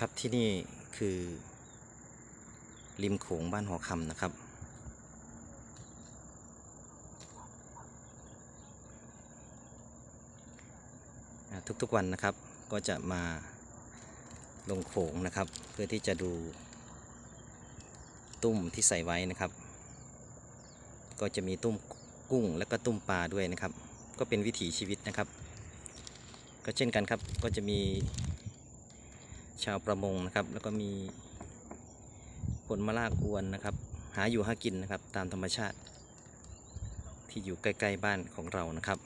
ครับที่นี่คือ ริมโขงบ้านหอคำนะครับ ทุกๆวันนะครับก็จะมาลงโขงนะครับ เพื่อที่จะดูตุ้มที่ใส่ไว้นะครับ ก็จะมีตุ้มกุ้งและก็ตุ้มปลาด้วยนะครับ ก็เป็นวิถีชีวิตนะครับ ก็เช่นกันครับก็จะมี ชาวประมงนะครับ แล้วก็มีคนมาลากอวนนะครับ หาอยู่หากินนะครับ ตามธรรมชาติ ที่อยู่ใกล้ๆบ้านของเรานะครับ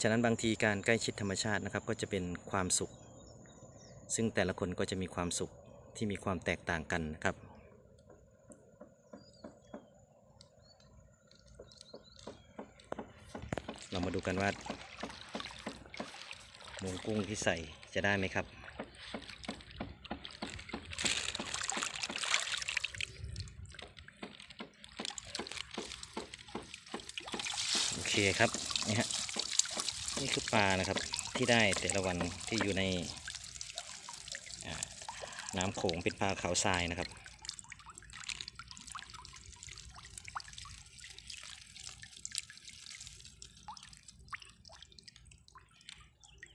ฉะนั้นบางทีการใกล้ชิดธรรมชาตินะครับ ก็จะเป็นความสุข ซึ่งแต่ละคนก็จะมีความสุขที่มีความแตกต่างกันนะครับเรามาดูกันว่า หมูกุ้งที่ใส่จะได้ไหมครับ โอเคครับนี่ฮะนี่คือปลานะครับที่ได้แต่ละวันที่อยู่ในน้ำโขงเป็นปลาขาวทรายนะครับ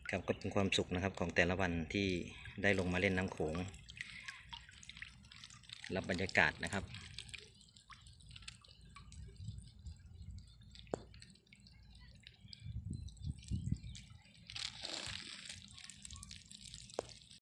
ครับก็เป็นความสุขนะครับของแต่ละวันที่ได้ลงมาเล่นน้ำโขงรับบรรยากาศนะครับ